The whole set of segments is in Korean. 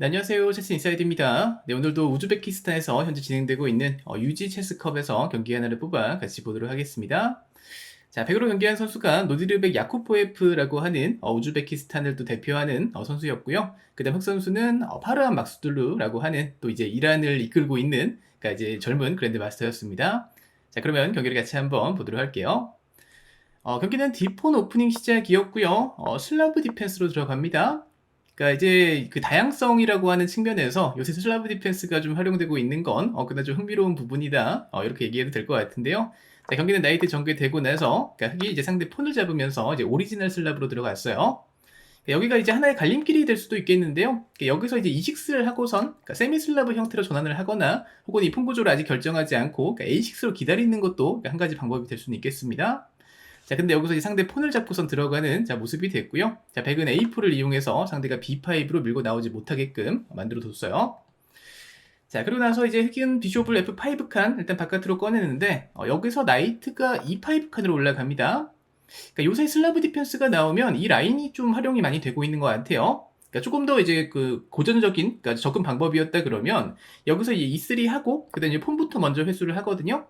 네, 안녕하세요. 체스 인사이드입니다. 네, 오늘도 우즈베키스탄에서 현재 진행되고 있는 어, 유지 체스컵에서 경기 하나를 뽑아 같이 보도록 하겠습니다. 자, 100으로 경기한 선수가 노디르백 야코포에프라고 하는 어, 우즈베키스탄을 또 대표하는 어, 선수였고요. 그 다음 흑 선수는 어, 파르한 막수둘루라고 하는 또 이제 이란을 이끌고 있는 그러니까 이제 젊은 그랜드 마스터였습니다. 자, 그러면 경기를 같이 한번 보도록 할게요. 어, 경기는 디폰 오프닝 시작이었고요. 어, 슬라브 디펜스로 들어갑니다. 그러니까 이제 그 다양성이라고 하는 측면에서 요새 슬라브 디펜스가 좀 활용되고 있는 건 어, 그나마 좀 흥미로운 부분이다. 어, 이렇게 얘기해도 될 것 같은데요. 자, 경기는 나이트 전개되고 나서 그러니까 흑이 이제 상대 폰을 잡으면서 이제 오리지널 슬라브로 들어갔어요. 그러니까 여기가 이제 하나의 갈림길이 될 수도 있겠는데요. 그러니까 여기서 이제 이식스를 하고선 그러니까 세미 슬라브 형태로 전환을 하거나 혹은 이 폰구조를 아직 결정하지 않고 그러니까 A6로 기다리는 것도 한 가지 방법이 될 수는 있겠습니다. 자, 근데 여기서 이제 상대 폰을 잡고선 들어가는 자, 모습이 됐고요. 자, 백은 A4를 이용해서 상대가 B5로 밀고 나오지 못하게끔 만들어 뒀어요. 자, 그리고 나서 이제 흑인 비숍을 F5 칸 일단 바깥으로 꺼내는데 어, 여기서 나이트가 E5 칸으로 올라갑니다. 그러니까 요새 슬라브 디펜스가 나오면 이 라인이 좀 활용이 많이 되고 있는 것 같아요. 그러니까 조금 더 이제 그 고전적인 그러니까 접근 방법이었다 그러면 여기서 이제 E3 하고 그다음에 폰부터 먼저 회수를 하거든요.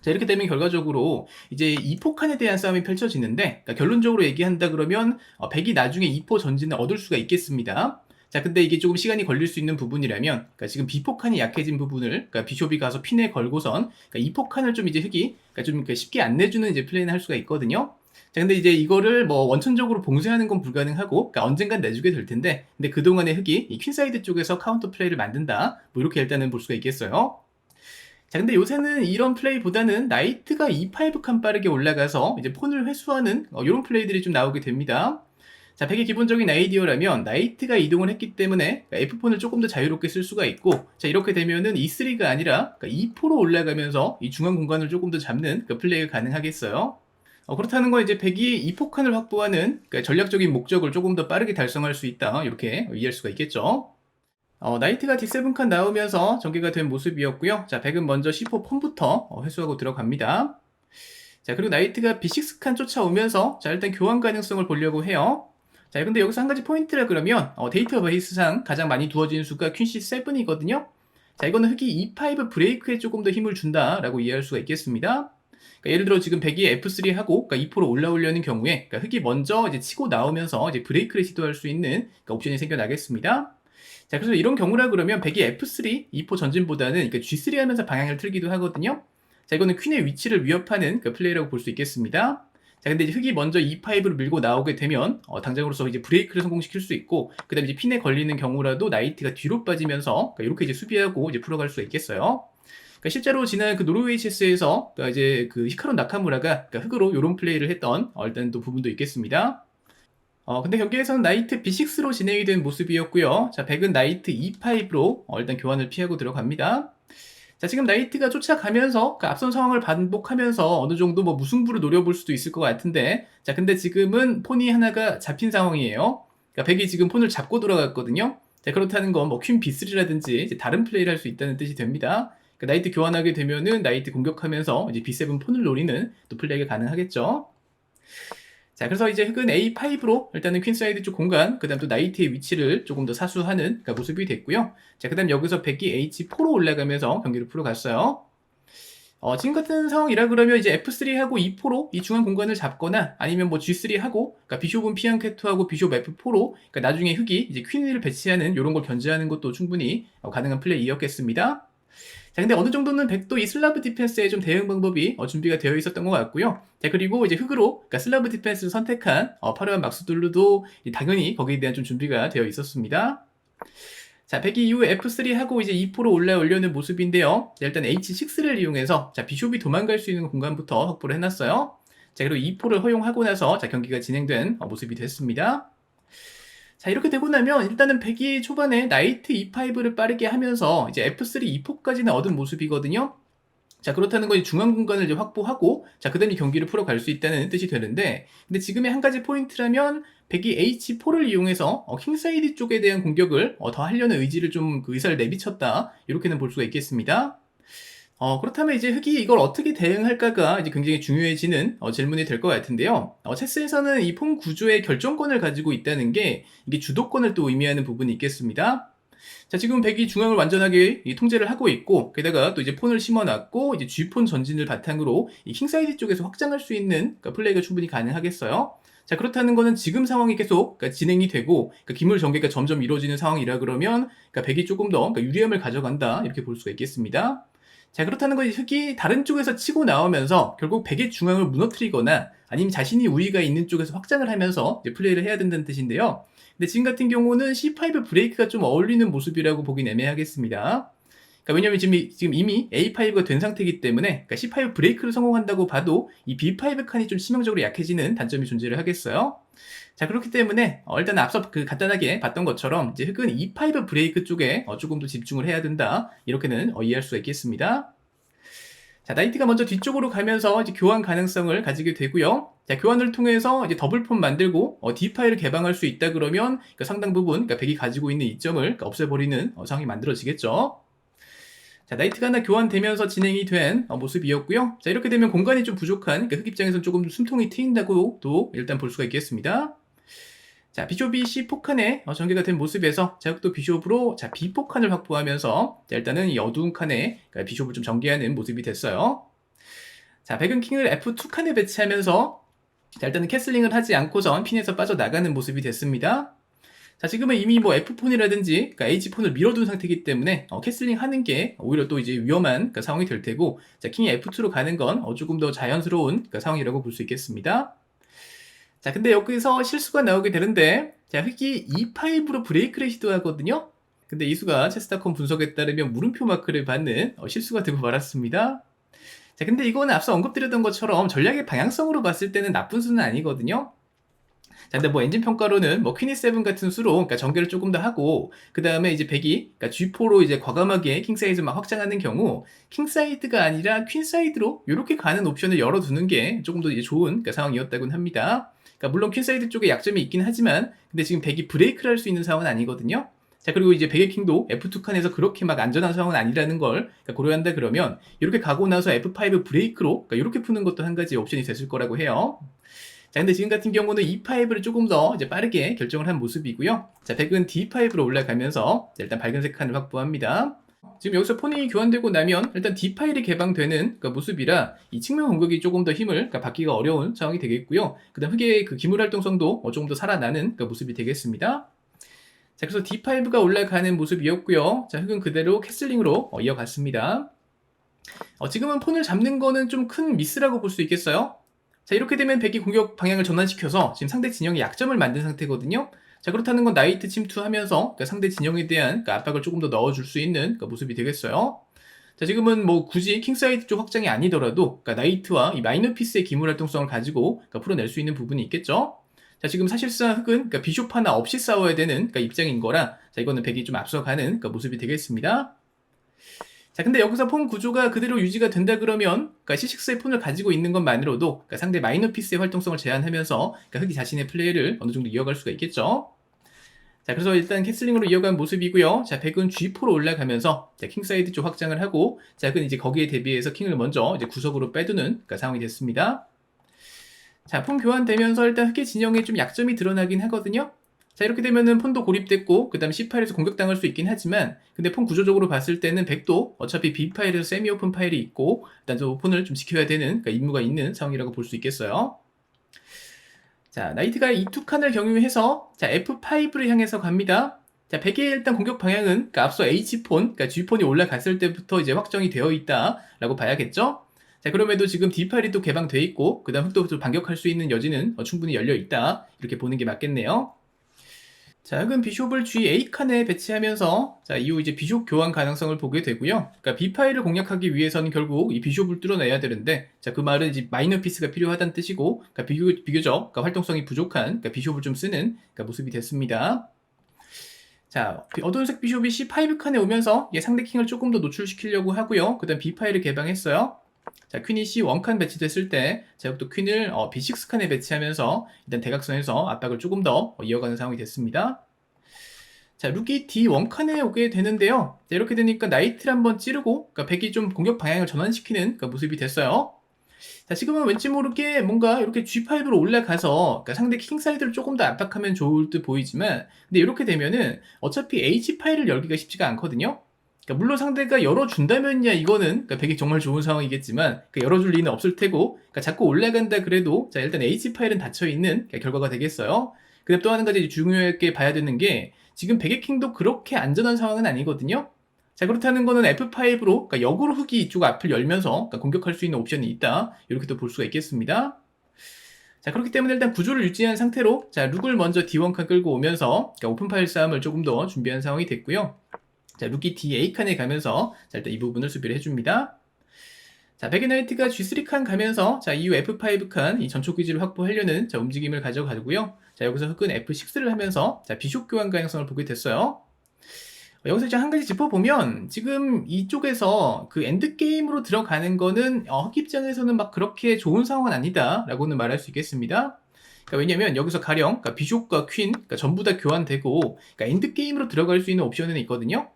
자, 이렇게 되면 결과적으로 이제 2포칸에 대한 싸움이 펼쳐지는데, 그러니까 결론적으로 얘기한다 그러면, 어, 백이 나중에 2포 전진을 얻을 수가 있겠습니다. 자, 근데 이게 조금 시간이 걸릴 수 있는 부분이라면, 그러니까 지금 비포칸이 약해진 부분을, 그러니까 비숍이 가서 핀에 걸고선, 그러니까 2포칸을 좀 이제 흑이, 그러니까 좀 이렇게 쉽게 안 내주는 이제 플레이는 할 수가 있거든요. 자, 근데 이제 이거를 뭐 원천적으로 봉쇄하는 건 불가능하고, 그러니까 언젠간 내주게 될 텐데, 근데 그동안의 흑이 이 퀸사이드 쪽에서 카운터 플레이를 만든다. 뭐 이렇게 일단은 볼 수가 있겠어요. 자, 근데 요새는 이런 플레이보다는 나이트가 E5 칸 빠르게 올라가서 이제 폰을 회수하는 어, 이런 플레이들이 좀 나오게 됩니다. 자, 100의 기본적인 아이디어라면 나이트가 이동을 했기 때문에 F폰을 조금 더 자유롭게 쓸 수가 있고 자, 이렇게 되면은 E3가 아니라 그러니까 E4로 올라가면서 이 중앙 공간을 조금 더 잡는 그 플레이가 가능하겠어요. 어, 그렇다는 건 이제 100이 2포칸을 확보하는 그러니까 전략적인 목적을 조금 더 빠르게 달성할 수 있다. 이렇게 이해할 수가 있겠죠. 어, 나이트가 D7칸 나오면서 전개가 된 모습이었고요. 자, 백은 먼저 C4 폰부터 어, 회수하고 들어갑니다. 자, 그리고 나이트가 B6칸 쫓아오면서 자, 일단 교환 가능성을 보려고 해요. 자, 근데 여기서 한 가지 포인트라 그러면 어, 데이터베이스상 가장 많이 두어진 수가 퀸 C7이거든요. 자, 이거는 흑이 E5 브레이크에 조금 더 힘을 준다라고 이해할 수가 있겠습니다. 그러니까 예를 들어 지금 백이 F3 하고 그러니까 2포로 올라오려는 경우에 그러니까 흑이 먼저 이제 치고 나오면서 이제 브레이크를 시도할 수 있는 그러니까 옵션이 생겨나겠습니다. 자, 그래서 이런 경우라 그러면 백이 F3, 2포 전진보다는 그러니까 G3 하면서 방향을 틀기도 하거든요. 자, 이거는 퀸의 위치를 위협하는 그 플레이라고 볼 수 있겠습니다. 자, 근데 이제 흑이 먼저 E5를 밀고 나오게 되면, 어, 당장으로서 이제 브레이크를 성공시킬 수 있고, 그 다음에 이제 핀에 걸리는 경우라도 나이트가 뒤로 빠지면서, 그러니까 이렇게 이제 수비하고 이제 풀어갈 수가 있겠어요. 그러니까 실제로 지난 그 노르웨이 체스에서, 그러니까 이제 그 히카론 나카무라가 그러니까 흑으로 이런 플레이를 했던, 어, 일단 또 부분도 있겠습니다. 어, 근데 경기에서는 나이트 B6로 진행이 된 모습이었고요. 자, 백은 나이트 E5로 어, 일단 교환을 피하고 들어갑니다. 자, 지금 나이트가 쫓아가면서 그 앞선 상황을 반복하면서 어느 정도 뭐 무승부를 노려볼 수도 있을 것 같은데, 자, 근데 지금은 폰이 하나가 잡힌 상황이에요. 그러니까 백이 지금 폰을 잡고 돌아갔거든요. 자, 그렇다는 건 뭐 퀸 B3라든지 이제 다른 플레이를 할 수 있다는 뜻이 됩니다. 그러니까 나이트 교환하게 되면은 나이트 공격하면서 이제 B7 폰을 노리는 또 플레이가 가능하겠죠. 자, 그래서 이제 흑은 A5로 일단은 퀸사이드 쪽 공간, 그 다음 또 나이트의 위치를 조금 더 사수하는 그러니까 모습이 됐고요. 자, 그 다음 여기서 백이 H4로 올라가면서 경기를 풀어갔어요. 어, 지금 같은 상황이라 그러면 이제 F3하고 E4로 이 중앙 공간을 잡거나 아니면 뭐 G3하고, 그러니까 비숍은 피앙케트하고 비숍 F4로, 그러니까 나중에 흑이 이제 퀸을 배치하는 이런 걸 견제하는 것도 충분히 어, 가능한 플레이였겠습니다. 자, 근데 어느 정도는 백도 이 슬라브 디펜스의 좀 대응 방법이 어, 준비가 되어 있었던 것 같고요. 자, 그리고 이제 흑으로, 그러니까 슬라브 디펜스를 선택한 어, 파르한 막수둘루도 당연히 거기에 대한 좀 준비가 되어 있었습니다. 자, 백이 이후 F3 하고 이제 2포로 올라오려는 모습인데요. 자, 일단 H6를 이용해서 자, 비숍이 도망갈 수 있는 공간부터 확보를 해놨어요. 자, 그리고 2포를 허용하고 나서 자, 경기가 진행된 어, 모습이 됐습니다. 자, 이렇게 되고 나면 일단은 100이 초반에 나이트 E5를 빠르게 하면서 이제 F3 E4까지는 얻은 모습이거든요. 자, 그렇다는 건 중앙 공간을 이제 확보하고, 자, 그 다음에 경기를 풀어갈 수 있다는 뜻이 되는데, 근데 지금의 한 가지 포인트라면, 100이 H4를 이용해서, 어, 킹사이드 쪽에 대한 공격을, 어, 더 하려는 의지를 좀, 그 의사를 내비쳤다. 이렇게는 볼 수가 있겠습니다. 어, 그렇다면 이제 흑이 이걸 어떻게 대응할까가 이제 굉장히 중요해지는 어, 질문이 될 것 같은데요. 어, 체스에서는 이 폰 구조의 결정권을 가지고 있다는 게 이게 주도권을 또 의미하는 부분이 있겠습니다. 자, 지금 백이 중앙을 완전하게 이 통제를 하고 있고, 게다가 또 이제 폰을 심어놨고, 이제 G폰 전진을 바탕으로 이 킹사이드 쪽에서 확장할 수 있는 그러니까 플레이가 충분히 가능하겠어요. 자, 그렇다는 거는 지금 상황이 계속 그러니까 진행이 되고, 그러니까 기물 전개가 점점 이루어지는 상황이라 그러면, 그러니까 백이 조금 더 그러니까 유리함을 가져간다, 이렇게 볼 수가 있겠습니다. 자, 그렇다는 건 흑이 다른 쪽에서 치고 나오면서 결국 백의 중앙을 무너뜨리거나 아니면 자신이 우위가 있는 쪽에서 확장을 하면서 플레이를 해야 된다는 뜻인데요. 근데 지금 같은 경우는 C5 브레이크가 좀 어울리는 모습이라고 보긴 애매하겠습니다. 그러니까 왜냐면 지금, 이- 지금 이미 A5가 된 상태이기 때문에 그러니까 C5 브레이크를 성공한다고 봐도 이 B5 칸이 좀 치명적으로 약해지는 단점이 존재를 하겠어요. 자 그렇기 때문에 어, 일단 앞서 그 간단하게 봤던 것처럼 이제 흑은 E5 브레이크 쪽에 어, 조금 더 집중을 해야 된다 이렇게는 어, 이해할 수가 있겠습니다. 자 나이트가 먼저 뒤쪽으로 가면서 이제 교환 가능성을 가지게 되고요. 자 교환을 통해서 이제 더블폰 만들고 어, D 파일을 개방할 수 있다 그러면 그 상당 부분 그러니까 백이 가지고 있는 이점을 그러니까 없애버리는 어, 상황이 만들어지겠죠. 자, 나이트가 하나 교환되면서 진행이 된 어, 모습이었고요. 자, 이렇게 되면 공간이 좀 부족한 그러니까 흑 입장에서는 조금 숨통이 트인다고도 일단 볼 수가 있겠습니다. 자, 비숍이 C4칸에 어, 전개가 된 모습에서 자, 또 비숍으로 자, B4칸을 확보하면서 자, 일단은 이 어두운 칸에 그러니까 비숍을 좀 전개하는 모습이 됐어요. 자, 백은 킹을 F2칸에 배치하면서 자, 일단은 캐슬링을 하지 않고선 핀에서 빠져나가는 모습이 됐습니다. 자, 지금은 이미 뭐 F폰이라든지, 그러니까 H폰을 밀어둔 상태이기 때문에, 어, 캐슬링 하는 게 오히려 또 이제 위험한 그러니까 상황이 될 테고, 자, 킹이 F2로 가는 건 어, 조금 더 자연스러운 그러니까 상황이라고 볼 수 있겠습니다. 자, 근데 여기서 실수가 나오게 되는데, 자, 흑이 E5로 브레이크를 시도하거든요? 근데 이수가 체스타컴 분석에 따르면 물음표 마크를 받는 어, 실수가 되고 말았습니다. 자, 근데 이거는 앞서 언급드렸던 것처럼 전략의 방향성으로 봤을 때는 나쁜 수는 아니거든요? 자, 근데 뭐 엔진 평가로는 뭐 퀸이 세븐 같은 수로 그러니까 전개를 조금 더 하고 그 다음에 이제 백이 그러니까 G4로 이제 과감하게 킹 사이즈 막 확장하는 경우 킹 사이드가 아니라 퀸 사이드로 이렇게 가는 옵션을 열어두는 게 조금 더 이제 좋은 그러니까 상황이었다고는 합니다. 그러니까 물론 퀸 사이드 쪽에 약점이 있긴 하지만 근데 지금 백이 브레이크를 할 수 있는 상황은 아니거든요. 자 그리고 이제 백의 킹도 F2 칸에서 그렇게 막 안전한 상황은 아니라는 걸 그러니까 고려한다 그러면 이렇게 가고 나서 F5 브레이크로 그러니까 이렇게 푸는 것도 한 가지 옵션이 됐을 거라고 해요. 자, 근데 지금 같은 경우는 E5를 조금 더 이제 빠르게 결정을 한 모습이고요. 자, 백은 D5로 올라가면서 자, 일단 밝은색 칸을 확보합니다. 지금 여기서 폰이 교환되고 나면 일단 D 파일이 개방되는 그 모습이라 이 측면 공격이 조금 더 힘을 그러니까 받기가 어려운 상황이 되겠고요. 그다음 흑의 그 기물 활동성도 어, 조금 더 살아나는 그 모습이 되겠습니다. 자, 그래서 D5가 올라가는 모습이었고요. 자, 흑은 그대로 캐슬링으로 어, 이어갔습니다. 어, 지금은 폰을 잡는 거는 좀 큰 미스라고 볼 수 있겠어요. 자, 이렇게 되면 백이 공격 방향을 전환시켜서 지금 상대 진영에 약점을 만든 상태거든요. 자, 그렇다는 건 나이트 침투하면서 그러니까 상대 진영에 대한 그러니까 압박을 조금 더 넣어줄 수 있는 그러니까 모습이 되겠어요. 자, 지금은 뭐 굳이 킹사이드 쪽 확장이 아니더라도 그러니까 나이트와 이 마이너 피스의 기물 활동성을 가지고 그러니까 풀어낼 수 있는 부분이 있겠죠. 자, 지금 사실상 흑은 그러니까 비숍 하나 없이 싸워야 되는 그러니까 입장인 거라 자, 이거는 백이 좀 앞서가는 그러니까 모습이 되겠습니다. 자, 근데 여기서 폰 구조가 그대로 유지가 된다 그러면, 그러니까 C6의 폰을 가지고 있는 것만으로도, 그러니까 상대 마이너 피스의 활동성을 제한하면서, 그러니까 흑이 자신의 플레이를 어느 정도 이어갈 수가 있겠죠. 자, 그래서 일단 캐슬링으로 이어간 모습이고요. 자, 백은 G4로 올라가면서, 자, 킹사이드 쪽 확장을 하고, 자, 흑은 이제 거기에 대비해서 킹을 먼저 이제 구석으로 빼두는, 그러니까 상황이 됐습니다. 자, 폰 교환되면서 일단 흑의 진영에 좀 약점이 드러나긴 하거든요. 자 이렇게 되면은 폰도 고립됐고 그 다음 C 파일에서 공격당할 수 있긴 하지만 근데 폰 구조적으로 봤을 때는 100도 어차피 B 파일에서 세미 오픈 파일이 있고 일단 저 폰을 좀 지켜야 되는 그러니까 임무가 있는 상황이라고 볼 수 있겠어요. 자 나이트가 이 두 칸을 경유해서 자 F5를 향해서 갑니다. 자 100의 일단 공격 방향은 그러니까 앞서 H폰 그러니까 G폰이 올라갔을 때부터 이제 확정이 되어 있다라고 봐야겠죠. 자 그럼에도 지금 D 파일이 또 개방돼 있고 그 다음 흑도 또 반격할 수 있는 여지는 어, 충분히 열려 있다 이렇게 보는 게 맞겠네요. 자, 흑은 비숍을 G8 칸에 배치하면서 자, 이후 이제 비숍 교환 가능성을 보게 되고요. 그러니까 B 파일을 공략하기 위해서는 결국 이 비숍을 뚫어내야 되는데, 자, 그 말은 이제 마이너 피스가 필요하다는 뜻이고, 그러니까 비교, 비교적 그러니까 활동성이 부족한 그러니까 비숍을 좀 쓰는 그러니까 모습이 됐습니다. 자, 어두운색 비숍이 C5 칸에 오면서 얘 상대 킹을 조금 더 노출시키려고 하고요. 그 다음 B 파일을 개방했어요. 자, 퀸이 C1칸 배치됐을 때, 또 퀸을 어, B6칸에 배치하면서 일단 대각선에서 압박을 조금 더 어, 이어가는 상황이 됐습니다. 자, 룩이 D1칸에 오게 되는데요. 자, 이렇게 되니까 나이트를 한번 찌르고, 그러니까 백이 좀 공격 방향을 전환시키는 그러니까 모습이 됐어요. 자, 지금은 왠지 모르게 뭔가 이렇게 G5로 올라가서 그러니까 상대 킹사이드를 조금 더 압박하면 좋을 듯 보이지만 근데 이렇게 되면은 어차피 H5를 열기가 쉽지가 않거든요. 그러니까 물론 상대가 열어준다면야 이거는 그러니까 되게 정말 좋은 상황이겠지만 그 열어줄 리는 없을 테고 그러니까 자꾸 올라간다 그래도 자 일단 H5는 닫혀 있는 결과가 되겠어요. 근데 또한 가지 중요하게 봐야 되는 게 지금 베개킹도 그렇게 안전한 상황은 아니거든요. 자 그렇다는 거는 F5로 그러니까 역으로 흑이 이쪽 앞을 열면서 그러니까 공격할 수 있는 옵션이 있다 이렇게도 볼 수가 있겠습니다. 자 그렇기 때문에 일단 구조를 유지한 상태로 자 룩을 먼저 D1칸 끌고 오면서 그러니까 오픈 파일 싸움을 조금 더 준비한 상황이 됐고요. 자 룩이 D8칸에 가면서 자 일단 이 부분을 수비를 해줍니다. 자 베개나이트가 G3칸 가면서 자 이후 F5칸 이 전초 기지를 확보하려는 자 움직임을 가져가고요. 자 여기서 흑은 F6를 하면서 자 비숍 교환 가능성을 보게 됐어요. 여기서 이제 한 가지 짚어보면 지금 이쪽에서 그 엔드게임으로 들어가는 거는 어, 흑 입장에서는 막 그렇게 좋은 상황은 아니다 라고는 말할 수 있겠습니다. 그러니까 왜냐면 여기서 가령 그러니까 비숍과 퀸 그러니까 전부 다 교환되고 그러니까 엔드게임으로 들어갈 수 있는 옵션은 있거든요.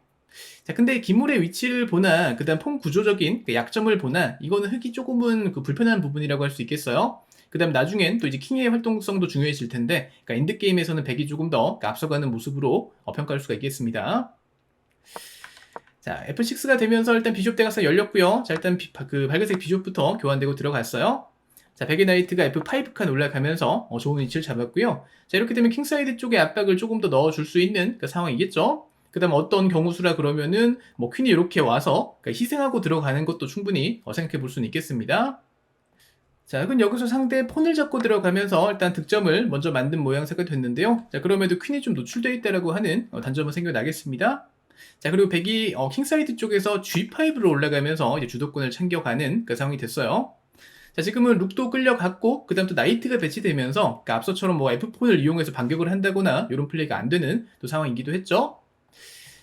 자, 근데 기물의 위치를 보나, 그 다음 폼 구조적인 그 약점을 보나, 이거는 흑이 조금은 그 불편한 부분이라고 할 수 있겠어요. 그 다음 나중엔 또 이제 킹의 활동성도 중요해질 텐데, 그러니까 엔드게임에서는 백이 조금 더 그러니까 앞서가는 모습으로 어, 평가할 수가 있겠습니다. 자, F6가 되면서 일단 비숍 대각선 열렸고요. 자, 일단 비, 그 밝은색 비숍부터 교환되고 들어갔어요. 자, 베개 나이트가 F5 칸 올라가면서 어, 좋은 위치를 잡았고요. 자, 이렇게 되면 킹사이드 쪽에 압박을 조금 더 넣어줄 수 있는 그 상황이겠죠. 그 다음 어떤 경우수라 그러면은 뭐 퀸이 이렇게 와서 그러니까 희생하고 들어가는 것도 충분히 어, 생각해 볼 수는 있겠습니다. 자, 그럼 여기서 상대 폰을 잡고 들어가면서 일단 득점을 먼저 만든 모양새가 됐는데요. 자, 그럼에도 퀸이 좀 노출되어 있다라고 하는 어, 단점은 생겨나겠습니다. 자, 그리고 백이 어, 킹사이드 쪽에서 G5로 올라가면서 이제 주도권을 챙겨가는 그 상황이 됐어요. 자, 지금은 룩도 끌려갔고, 그 다음 또 나이트가 배치되면서, 그러니까 앞서처럼 뭐 F4를 이용해서 반격을 한다거나, 이런 플레이가 안 되는 또 상황이기도 했죠.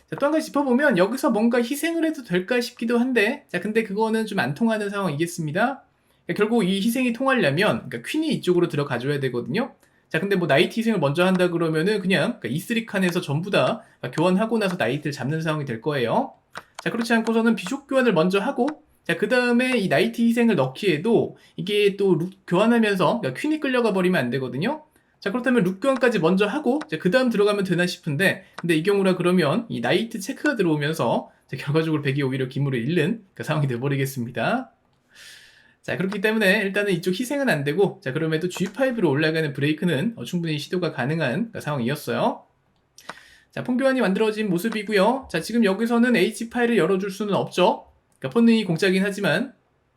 자, 또 한 가지 짚어보면, 여기서 뭔가 희생을 해도 될까 싶기도 한데, 자, 근데 그거는 좀 안 통하는 상황이겠습니다. 그러니까 결국 이 희생이 통하려면, 그러니까 퀸이 이쪽으로 들어가줘야 되거든요. 자, 근데 뭐 나이트 희생을 먼저 한다 그러면은 그냥 그러니까 E3 칸에서 전부 다 교환하고 나서 나이트를 잡는 상황이 될 거예요. 자, 그렇지 않고서는 비숍 교환을 먼저 하고 자, 그 다음에 이 나이트 희생을 넣기에도 이게 또 룩 교환하면서 그러니까 퀸이 끌려가 버리면 안 되거든요. 자, 그렇다면 룩 교환까지 먼저 하고 그 다음 들어가면 되나 싶은데 근데 이 경우라 그러면 이 나이트 체크가 들어오면서 자, 결과적으로 백이 오히려 기물을 잃는 그 상황이 돼버리겠습니다. 자, 그렇기 때문에 일단은 이쪽 희생은 안 되고, 자, 그럼에도 G5로 올라가는 브레이크는 어, 충분히 시도가 가능한 그 상황이었어요. 자, 폰교환이 만들어진 모습이고요. 자, 지금 여기서는 H5를 열어줄 수는 없죠. 그러니까 폰이 공짜긴 하지만,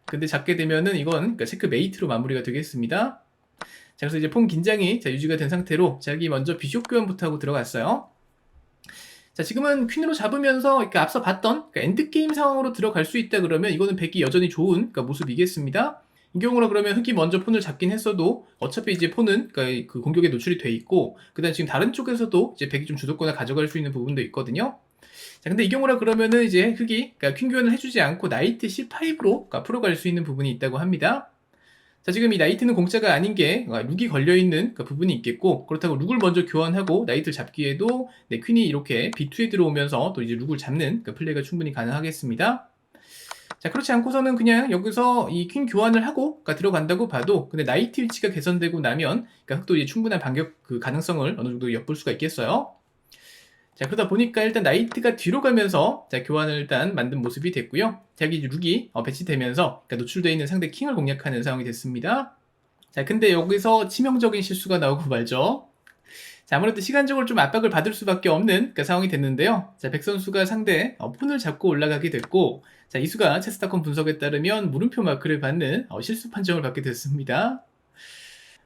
근데 잡게 되면은 이건 그러니까 체크 메이트로 마무리가 되겠습니다. 자, 그래서 이제 폰 긴장이 자, 유지가 된 상태로 자기 먼저 비숍 교환부터 하고 들어갔어요. 자, 지금은 퀸으로 잡으면서 그러니까 앞서 봤던 그러니까 엔드게임 상황으로 들어갈 수 있다 그러면 이거는 백이 여전히 좋은 그러니까 모습이겠습니다. 이 경우로 그러면 흑이 먼저 폰을 잡긴 했어도 어차피 이제 폰은 그러니까 그 공격에 노출이 돼 있고 그다음 지금 다른 쪽에서도 이제 백이 좀 주도권을 가져갈 수 있는 부분도 있거든요. 자, 근데 이 경우라 그러면은 이제 흑이 그러니까 퀸 교환을 해주지 않고 나이트 C5로 그러니까 풀어갈 수 있는 부분이 있다고 합니다. 자, 지금 이 나이트는 공짜가 아닌 게 룩이 걸려있는 그 부분이 있겠고 그렇다고 룩을 먼저 교환하고 나이트를 잡기에도 네, 퀸이 이렇게 B2에 들어오면서 또 이제 룩을 잡는 그 플레이가 충분히 가능하겠습니다. 자, 그렇지 않고서는 그냥 여기서 이 퀸 교환을 하고 그러니까 들어간다고 봐도 근데 나이트 위치가 개선되고 나면 그러니까 흑도 이제 충분한 반격 그 가능성을 어느 정도 엿볼 수가 있겠어요. 자, 그러다 보니까 일단 나이트가 뒤로 가면서 자, 교환을 일단 만든 모습이 됐고요. 자기 룩이 어, 배치되면서 그러니까 노출되어 있는 상대 킹을 공략하는 상황이 됐습니다. 자, 근데 여기서 치명적인 실수가 나오고 말죠. 자, 아무래도 시간적으로 좀 압박을 받을 수밖에 없는 그 상황이 됐는데요. 자, 백 선수가 상대 어, 폰을 잡고 올라가게 됐고, 자, 이수가 체스타콘 분석에 따르면 물음표 마크를 받는 어, 실수 판정을 받게 됐습니다.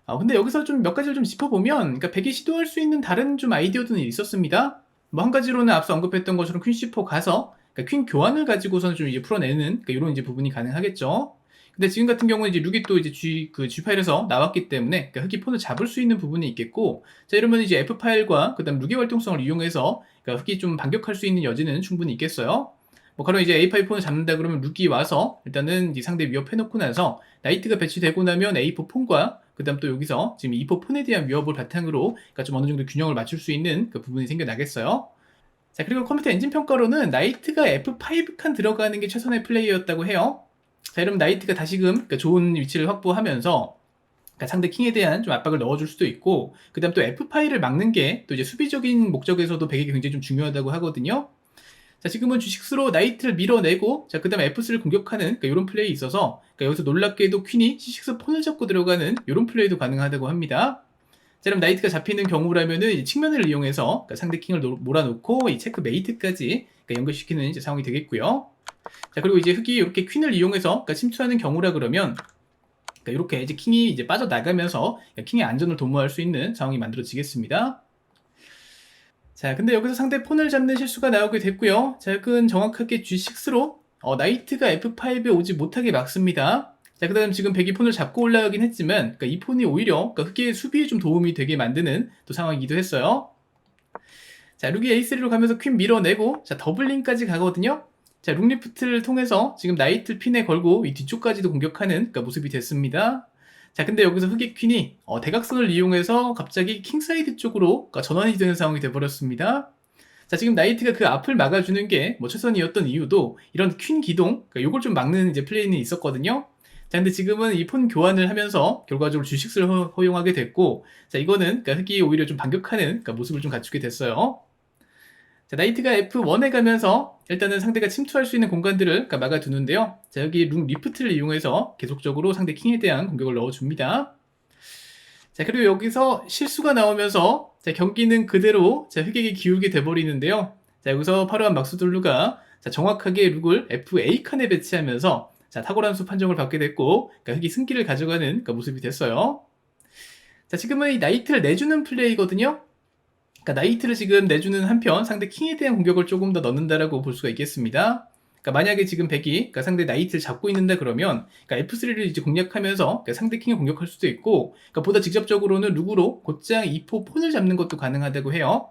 어, 근데 여기서 좀 몇 가지를 좀 짚어보면, 그러니까 백이 시도할 수 있는 다른 좀 아이디어들은 있었습니다. 뭐 한 가지로는 앞서 언급했던 것처럼 퀸 C4 가서 그러니까 퀸 교환을 가지고서는 좀 이제 풀어내는 그러니까 이런 이제 부분이 가능하겠죠. 근데 지금 같은 경우는 이제 룩이 또 이제 G 그 G 파일에서 나왔기 때문에 그러니까 흑이 폰을 잡을 수 있는 부분이 있겠고 자 이러면 이제 F 파일과 그다음 룩의 활동성을 이용해서 그러니까 흑이 좀 반격할 수 있는 여지는 충분히 있겠어요. 뭐 가령 이제 A5 폰을 잡는다 그러면 룩이 와서 일단은 상대 위협해놓고 나서 나이트가 배치되고 나면 A4 폰과 그 다음 또 여기서 지금 E4 폰에 대한 위협을 바탕으로 그러니까 좀 어느 정도 균형을 맞출 수 있는 그 부분이 생겨나겠어요. 자 그리고 컴퓨터 엔진 평가로는 나이트가 F5 칸 들어가는 게 최선의 플레이였다고 해요. 자, 이러면 나이트가 다시금 그러니까 좋은 위치를 확보하면서 그러니까 상대 킹에 대한 좀 압박을 넣어줄 수도 있고, 그 다음 또 F5를 막는 게 또 이제 수비적인 목적에서도 백이 굉장히 좀 중요하다고 하거든요. 자, 지금은 주식수로 나이트를 밀어내고, 자, 그 다음에 F3를 공격하는, 그러니까 이런 플레이 있어서, 그러니까 여기서 놀랍게도 퀸이 C6 폰을 잡고 들어가는 이런 플레이도 가능하다고 합니다. 자, 그럼 나이트가 잡히는 경우라면은 이 측면을 이용해서 그러니까 상대 킹을 노- 몰아놓고 이 체크 메이트까지 그러니까 연결시키는 이제 상황이 되겠고요. 자, 그리고 이제 흑이 이렇게 퀸을 이용해서 그러니까 침투하는 경우라 그러면 그러니까 이렇게 이제 킹이 이제 빠져나가면서 그러니까 킹의 안전을 도모할 수 있는 상황이 만들어지겠습니다. 자, 근데 여기서 상대 폰을 잡는 실수가 나오게 됐고요. 자, 여기는 정확하게 G6로 어, 나이트가 F5에 오지 못하게 막습니다. 자, 그 다음 지금 백이 폰을 잡고 올라가긴 했지만, 그러니까 이 폰이 오히려 그러니까 흑의 수비에 좀 도움이 되게 만드는 또 상황이기도 했어요. 자, 룩이 A3로 가면서 퀸 밀어내고, 자, 더블링까지 가거든요. 자, 룩리프트를 통해서 지금 나이트 핀에 걸고 이 뒤쪽까지도 공격하는 그러니까 모습이 됐습니다. 자, 근데 여기서 흑의 퀸이 어, 대각선을 이용해서 갑자기 킹사이드 쪽으로 그러니까 전환이 되는 상황이 돼버렸습니다. 자, 지금 나이트가 그 앞을 막아주는 게 뭐 최선이었던 이유도 이런 퀸 기동, 그러니까 요걸 좀 막는 이제 플레이는 있었거든요. 자, 근데 지금은 이 폰 교환을 하면서 결과적으로 주식수를 허- 허용하게 됐고, 자, 이거는 그러니까 흑이 오히려 좀 반격하는 그러니까 모습을 좀 갖추게 됐어요. 자, 나이트가 F1에 가면서 일단은 상대가 침투할 수 있는 공간들을 그러니까 막아두는데요. 자, 여기 룩 리프트를 이용해서 계속적으로 상대 킹에 대한 공격을 넣어줍니다. 자, 그리고 여기서 실수가 나오면서 자, 경기는 그대로 자, 흑에게 기울게 돼버리는데요. 자, 여기서 파르한 막수돌루가 자, 정확하게 룩을 FA 칸에 배치하면서 자, 탁월한 수 판정을 받게 됐고, 그러니까 흑이 승기를 가져가는 그러니까 모습이 됐어요. 자, 지금은 이 나이트를 내주는 플레이거든요. 그러니까 나이트를 지금 내주는 한편 상대 킹에 대한 공격을 조금 더 넣는다라고 볼 수가 있겠습니다. 그러니까 만약에 지금 백이 그러니까 상대 나이트를 잡고 있는다 그러면 그러니까 F3를 이제 공략하면서 그러니까 상대 킹을 공격할 수도 있고 그러니까 보다 직접적으로는 룩으로 곧장 2포 폰을 잡는 것도 가능하다고 해요.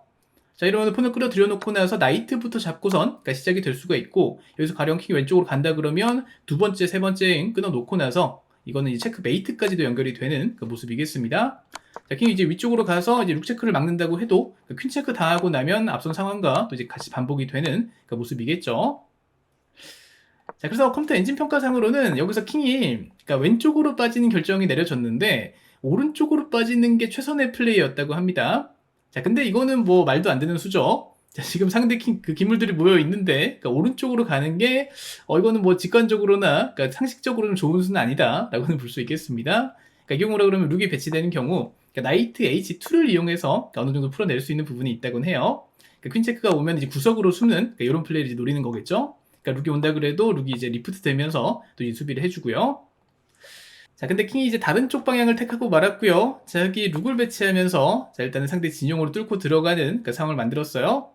자 이러면 폰을 끌어들여 놓고 나서 나이트부터 잡고선 그러니까 시작이 될 수가 있고 여기서 가령 킹이 왼쪽으로 간다 그러면 두 번째 세 번째 끊어 놓고 나서 이거는 이제 체크 메이트까지도 연결이 되는 그 모습이겠습니다. 자, 킹이 이제 위쪽으로 가서 이제 룩 체크를 막는다고 해도 그 퀸 체크 다 하고 나면 앞선 상황과 또 이제 같이 반복이 되는 그 모습이겠죠. 자, 그래서 컴퓨터 엔진 평가상으로는 여기서 킹이 그러니까 왼쪽으로 빠지는 결정이 내려졌는데 오른쪽으로 빠지는 게 최선의 플레이였다고 합니다. 자, 근데 이거는 뭐 말도 안 되는 수죠. 자, 지금 상대 킹, 그 기물들이 모여 있는데, 그러니까 오른쪽으로 가는 게, 어, 이거는 뭐 직관적으로나, 그러니까 상식적으로는 좋은 수는 아니다. 라고는 볼 수 있겠습니다. 그러니까 이 경우라 그러면 룩이 배치되는 경우, 그러니까 나이트 H2를 이용해서 그러니까 어느 정도 풀어낼 수 있는 부분이 있다곤 해요. 그러니까 퀸체크가 오면 이제 구석으로 숨는 그러니까 이런 플레이를 이제 노리는 거겠죠. 그러니까 룩이 온다 그래도 룩이 이제 리프트 되면서 또이 수비를 해주고요. 자, 근데 킹이 이제 다른 쪽 방향을 택하고 말았고요. 자, 여기 룩을 배치하면서 자, 일단은 상대 진영으로 뚫고 들어가는 그 상황을 만들었어요.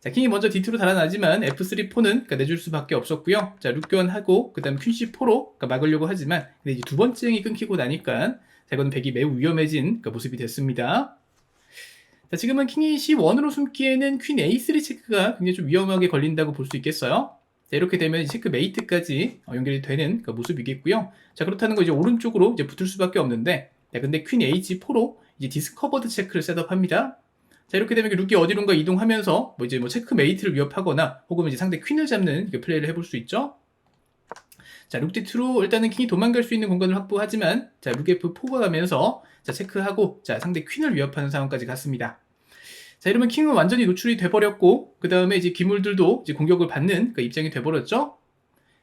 자, 킹이 먼저 D2로 달아나지만 F3 4는 그러니까 내줄 수밖에 없었고요. 자, 룩 교환하고 그다음 퀸C 4로 그러니까 막으려고 하지만 근데 이제 두 번째 행이 끊기고 나니까 자, 이건 백이 매우 위험해진 그 모습이 됐습니다. 자, 지금은 킹이 C1으로 숨기에는 퀸 A3 체크가 굉장히 좀 위험하게 걸린다고 볼 수 있겠어요. 자, 이렇게 되면 이 체크 메이트까지 어, 연결이 되는 그 모습이겠고요. 자, 그렇다는 거 이제 오른쪽으로 이제 붙을 수밖에 없는데, 자, 근데 퀸 H4로 이제 디스커버드 체크를 셋업합니다. 자, 이렇게 되면 룩이 어디론가 이동하면서 뭐 이제 뭐 체크 메이트를 위협하거나 혹은 이제 상대 퀸을 잡는 그 플레이를 해볼 수 있죠. 자, 룩 D2로 일단은 킹이 도망갈 수 있는 공간을 확보하지만, 자, 룩 F4가 가면서, 자, 체크하고, 자, 상대 퀸을 위협하는 상황까지 갔습니다. 자, 이러면 킹은 완전히 노출이 돼버렸고, 그 다음에 이제 기물들도 이제 공격을 받는 그 입장이 돼버렸죠?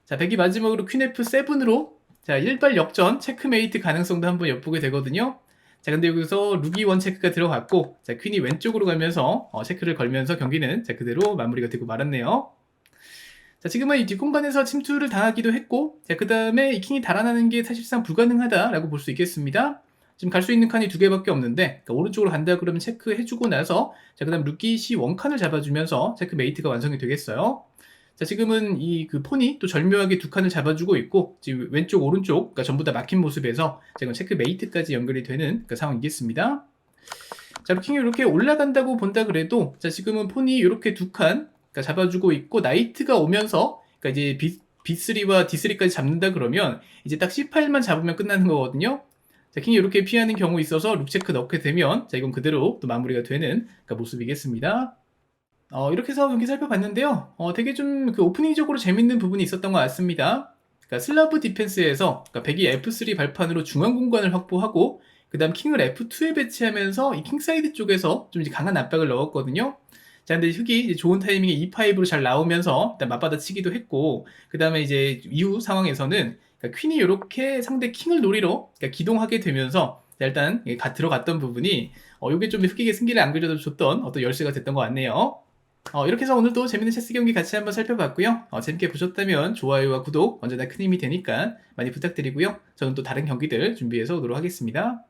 자, 백이 마지막으로 퀸 F7으로, 자, 일발 역전, 체크메이트 가능성도 한번 엿보게 되거든요. 자, 근데 여기서 룩이 원 체크가 들어갔고, 자, 퀸이 왼쪽으로 가면서, 어, 체크를 걸면서 경기는, 자, 그대로 마무리가 되고 말았네요. 자, 지금은 이 뒷공간에서 침투를 당하기도 했고, 자, 그 다음에 이 킹이 달아나는 게 사실상 불가능하다라고 볼 수 있겠습니다. 지금 갈 수 있는 칸이 두 개밖에 없는데, 그러니까 오른쪽으로 간다 그러면 체크해주고 나서, 자, 그 다음 루키 C 원칸을 잡아주면서 체크 메이트가 완성이 되겠어요. 자, 지금은 이 그 폰이 또 절묘하게 두 칸을 잡아주고 있고, 지금 왼쪽, 오른쪽, 그러니까 전부 다 막힌 모습에서 지금 체크 메이트까지 연결이 되는 그 상황이겠습니다. 자, 루킹이 이렇게 올라간다고 본다 그래도, 자, 지금은 폰이 이렇게 두 칸, 그러니까 잡아주고 있고, 나이트가 오면서, 그러니까 이제 B, B3와 D3까지 잡는다 그러면, 이제 딱 C8만 잡으면 끝나는 거거든요. 자, 킹이 이렇게 피하는 경우 있어서 룩 체크 넣게 되면, 자, 이건 그대로 또 마무리가 되는 그러니까 모습이겠습니다. 어, 이렇게 해서 경기 살펴봤는데요. 어, 되게 좀 그 오프닝적으로 재밌는 부분이 있었던 것 같습니다. 그러니까 슬라브 디펜스에서 그러니까 백이 F3 발판으로 중앙 공간을 확보하고 그 다음 킹을 F2에 배치하면서 이 킹사이드 쪽에서 좀 이제 강한 압박을 넣었거든요. 자, 근데 흑이 좋은 타이밍에 E5로 잘 나오면서 일단 맞받아치기도 했고 그 다음에 이제 이후 상황에서는 그러니까 퀸이 이렇게 상대 킹을 노리러 그러니까 기동하게 되면서 자, 일단 가- 들어갔던 부분이 어, 요게 좀 흑에게 승기를 안겨줘 줬던 어떤 열쇠가 됐던 것 같네요. 어, 이렇게 해서 오늘도 재밌는 체스 경기 같이 한번 살펴봤고요. 어, 재밌게 보셨다면 좋아요와 구독 언제나 큰 힘이 되니까 많이 부탁드리고요. 저는 또 다른 경기들 준비해서 오도록 하겠습니다.